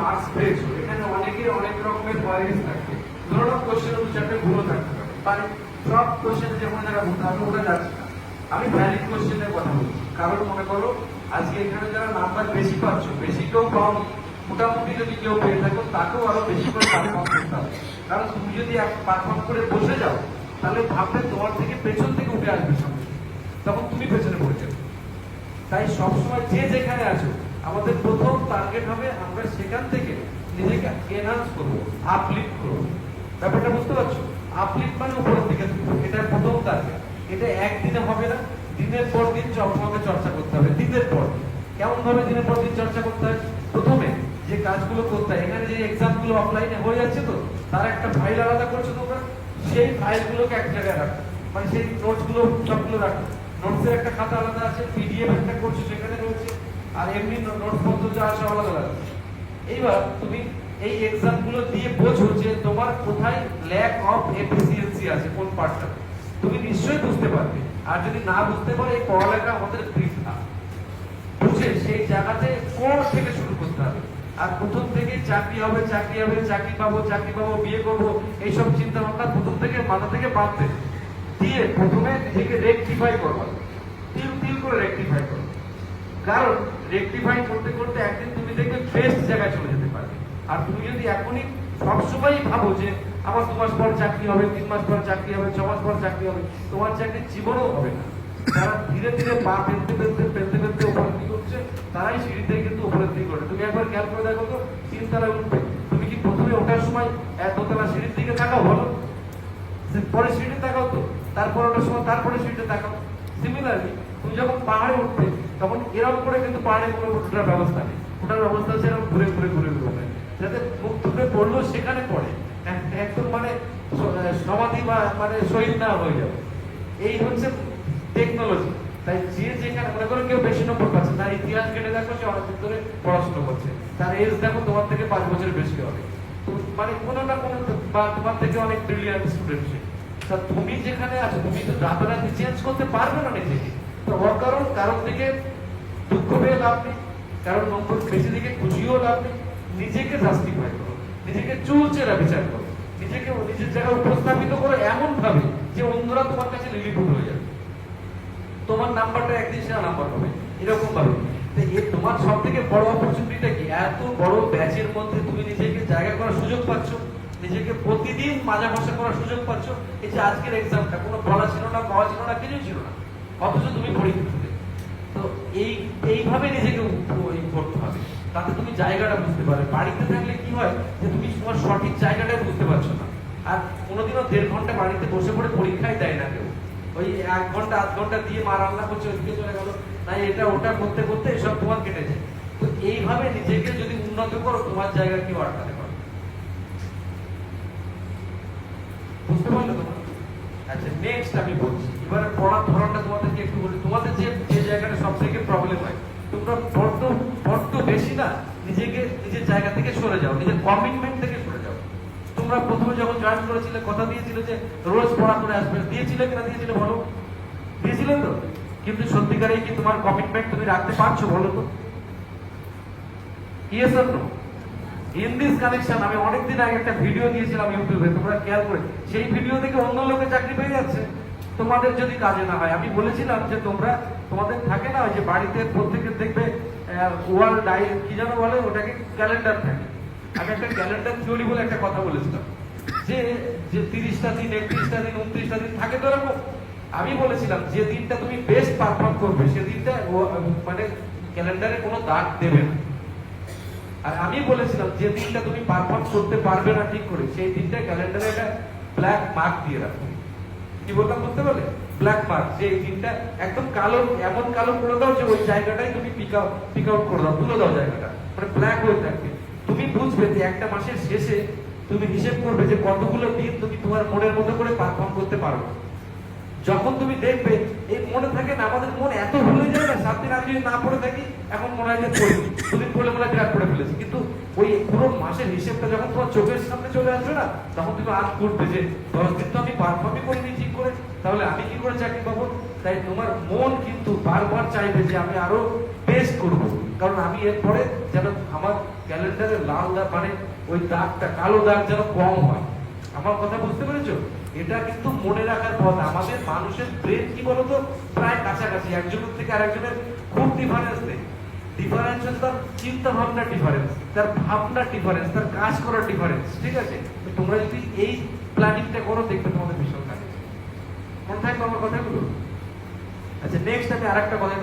Marks পেয়েছ, এখানে অনেকে অনেক রকমের ভয়েস থাকে ধরো কোশ্চেন কোশ্চেনের কথা বলছি। কারণ মনে করো, আজকে এখানে যারা নাম্বার বেশি পাচ্ছ, বেশি কেউ কম মোটামুটি যদি কেউ পেয়ে থাকো, তাকেও আরও বেশি করে পারফর্ম করতে হবে। কারণ তুমি যদি পারফর্ম করে বসে যাও, তাহলে ভাববে তোমার থেকে পেছন থেকে উঠে আসবে সঙ্গে তখন তুমি পেছনে পড়ে যাবে। তাই সবসময় যে যেখানে আছো আমাদের প্রথম টার্গেট হবে আমরা সেখান থেকে নিজেকে এনহান্স করব আপলিফট করব। ব্যাপারটা বুঝতে পারছ? আপলিফট মানে উপরের দিকে এটা প্রথম টার্গেট এটা একদিনে হবে না, দিনের পর দিন তোমাকে চর্চা করতে হবে, দিনের পর কেমন ভাবে দিনের পর দিন চর্চা করতে হয়? প্রথমে যে কাজগুলো করতে হয়, এখানে যে এক্সামগুলো অফলাইনে হয়ে যাচ্ছে তো, তার একটা ফাইল আলাদা করছ তোমরা, সেই ফাইলগুলোকে এক জায়গায় রাখো। মানে সেই নোটসগুলো, সবগুলো রাখো। নোটসের একটা খাতা আলাদা আছে পিডিএফ একটা করছ, সেখানে রয়েছে। আর এমনি নোটস পত্র যা আছে আলাদা আলাদা। এইবার তুমি এই এক্সামগুলো দিয়ে বোঝো যে তোমার কোথায় ল্যাক অফ এফিসিয়েন্সি আছে কোন পার্টটা তুমি নিশ্চয়ই বুঝতে পারবে। আর যদি না বুঝতে পারো, এই পড়ালেখা আমাদের বৃথা। বুঝে সেই জায়গাতে কোন থেকে শুরু করতে হবে? আর প্রথম থেকে চাকরি হবে চাকরি হবে, চাকরি পাবো চাকরি পাবো, বিয়ে করব, এইসব চিন্তা ভাবনা প্রথম থেকে মাথা থেকে বাঁধতে দিয়ে প্রথমে নিজেকে রেকটিফাই করব তিল তিল করে রেকটিফাই করব কারণ রেকটিফাই করতে করতে একদিন তুমি দেখবে বেস্ট জায়গায় চলে যেতে পারবে। আর তুমি যদি এখনই সবসময় ভাবো যে আমার দু মাস পর চাকরি হবে, তিন মাস পর চাকরি হবে, ছ মাস পর চাকরি হবে, তোমার চাকরি জীবনেও হবে না। যারা ধীরে ধীরে পা ফেলতে ফেলতে ফেলতে ফেলতে উপরের দিকে উঠছে, তারাই সিঁড়িতে কিন্তু উপরের দিকে ওঠে। তুমি একবার খেয়াল করে দেখো তো তিন তলায় উঠবে। তুমি কি প্রথমে ওঠার সময় এক দোতলা সিঁড়ির দিকে তাকাও বলো। পরে সিঁড়ি তাকাও তো, তারপর ওঠার সময় তারপরে সিঁড়িতে তাকাও। সিমিলারলি তুমি যখন পাহাড়ে উঠবে তখন এরকম করে কিন্তু পাহাড়ে কোনো ওঠার ব্যবস্থা নেই। ওঠার ব্যবস্থা হচ্ছে এরকম ঘুরে ঘুরে ঘুরে ঘুরে যাতে মুখ ধুয়ে পড়লেও সেখানে পড়ে। একদম মানে সমাধি বা মানে শহীদ না হয়ে যাবে। এই হচ্ছে টেকনোলজি তাই যে যেখানে, মনে করো কেউ বেশি নম্বর পাচ্ছে, তার ইতিহাস কেটে দেখো সে অনেকদিন ধরে পড়াশোনা করছে। তার এজ দেখো তোমার থেকে পাঁচ বছরের বেশি হবে। মানে কোনো না কোনো বা তোমার থেকে অনেক ব্রিলিয়ান্ট স্টুডেন্ট সে। তা তুমি যেখানে আছো, তুমি তো রাতারাতি চেঞ্জ করতে পারবে না নিজেকে? তো অকারণ কারণ থেকে দুঃখ পেয়ে লাভ নেই, কারণ নম্বর বেশি দিকে খুশিও লাভ নেই, নিজেকে জাস্টিফাই করো, নিজেকে বিচার করো, নিজেকে নিজের জায়গায় উপস্থাপিত করো এমন ভাবে যে অন্যরা তোমার কাছে লিলিপুট হয়ে যাবে। তোমার নাম্বারটা একদিন নাম্বার হবে এরকম ভাবে তোমার সব থেকে বড় অপরচুনিটিটা কি? এত বড় ব্যাচের মধ্যে তুমি নিজেকে জায়গা করার সুযোগ পাচ্ছ, নিজেকে প্রতিদিন মাজা মশা করার সুযোগ পাচ্ছ? এই যে আজকের এক্সামটা কোনো বলা ছিল না, পাওয়া ছিল না কিছু ছিল না, অথচ তুমি পরীক্ষা এইভাবে নিজেকে করতে হবে? তাতে তুমি জায়গাটা বুঝতে পারবে। বাড়িতে থাকলে কি হয় যে তুমি তোমার সঠিক জায়গাটা বুঝতে পারছ না। আর কোনোদিনও দেড় ঘণ্টা বাড়িতে বসে পড়ে পরীক্ষাই দেয় না কেউ। ওই এক ঘণ্টা, আধ ঘণ্টা দিয়ে মা রান্না করছে, ওইদিকে চলে গেল। না, এটা, ওটা করতে করতে এসব তোমার কেটে যায়। তো এইভাবে নিজেকে যদি উন্নত করো, তোমার জায়গা কেউ আটকাতে পারবে বুঝতে পারলে তোমার আচ্ছা নেক্সট আমি বলছি এবারে পড়ার ধরনটা তোমাদেরকে একটু বলি তোমাদের যে যে জায়গাটা সব থেকে প্রবলেম হয় বড্ড বড্ড বেশি না, নিজেকে, নিজের জায়গা থেকে সরে যাও, নিজের কমিটমেন্ট থেকে সরে যাও। তোমরা প্রথমে যখন জয়েন করেছিলে, কথা দিয়েছিলে যে রোজ পড়া করে আসবে, দিয়েছিলে কিনা দিয়েছিলে বলো? দিয়েছিলে তো? কিন্তু সত্যিকারেই কি তোমার কমিটমেন্ট তুমি রাখতে পারছ বলো তো? Yes no in this connection আমি অনেকদিন আগে একটা ভিডিও দিয়েছিলাম ইউটিউবে, তোমরা খেয়াল করে, সেই ভিডিও থেকে অন্য লোকে চাকরি পেয়ে যাচ্ছে। তোমাদের যদি কাজে না হয়, আমি বলেছিলাম যে তোমরা, তোমাদের থাকে না যে বাড়িতে প্রত্যেকের দেখবে ওয়াল ডাই, কি যেন বলে ওটাকে, ক্যালেন্ডার থাকে। আমি একটা ক্যালেন্ডার থিওরি বলে একটা কথা বলেছিলাম। যে যে তিরিশটা দিন, একত্রিশটা দিন, উনত্রিশটা দিন থাকে তো এরকম। আমি বলেছিলাম, যে দিনটা তুমি বেস্ট পারফর্ম করবে সেদিনটা মানে ক্যালেন্ডারে কোনো দাগ দেবে না। আর আমি বলেছিলাম, যে দিনটা তুমি পারফর্ম করতে পারবে না ঠিক করে, সেই দিনটা ক্যালেন্ডারে একটা ব্ল্যাক মার্ক দিয়ে রাখবে কি বললাম বুঝতে পারলে? ব্ল্যাক মার্ক যে এই দিনটা একদম কালো, এমন কালো করে দাও যে ওই জায়গাটাই তুমি পিক আউট পিক আউট করে দাও, তুলে দাও জায়গাটা। মানে ব্ল্যাক হয়ে থাকবে। তুমি বুঝবে যে একটা মাসের শেষে তুমি হিসেব করবে যে কতগুলো দিন তুমি তোমার মনের মতো করে পারফর্ম করতে পারো। যখন তুমি দেখবে, এই মনে থাকে না, আমাদের মন এত ভুলে যায় না সাত দিন আগে যদি না পড়ে থাকি এখন মনে হয় যে পড়ি দুদিন পড়লে মনে হয় বিরাট পড়ে ফেলেছি। কিন্তু ওই পুরো মাসের হিসেবটা যখন তোমার চোখের সামনে চলে আসবে না, তখন তুমি আজ করবে যে দশ দিন তো আমি পারফর্মই করিনি ঠিক করে, তাহলে আমি কি করে চাকরি পাবো? তাই তোমার মন কিন্তু বারবার চাইবে যে, আমি আরও বেস্ট করব। কারণ আমি এরপরে যেন আমার ক্যালেন্ডারে লাল দাগ মানে ওই দাগটা, কালো দাগ যেন কম হয়। আমার কথা বুঝতে পেরেছ? এটা কিন্তু মনে রাখার পথ। আমাদের মানুষের ব্রেন কি বলতো? প্রায় কাছাকাছি। একজনের থেকে আরেকজনের খুব ডিফারেন্স নেই। ডিফারেন্স হচ্ছে তার চিন্তা ভাবনা ডিফারেন্স তার ভাবনা ডিফারেন্স তার কাজ করার ডিফারেন্স ঠিক আছে? তোমরা যদি এই প্ল্যানিংটা করো, দেখবে তোমাদের ভীষণ কাজ মনে থাকবে আমার কথাগুলো? আচ্ছা নেক্সট আমি আরেকটা কথা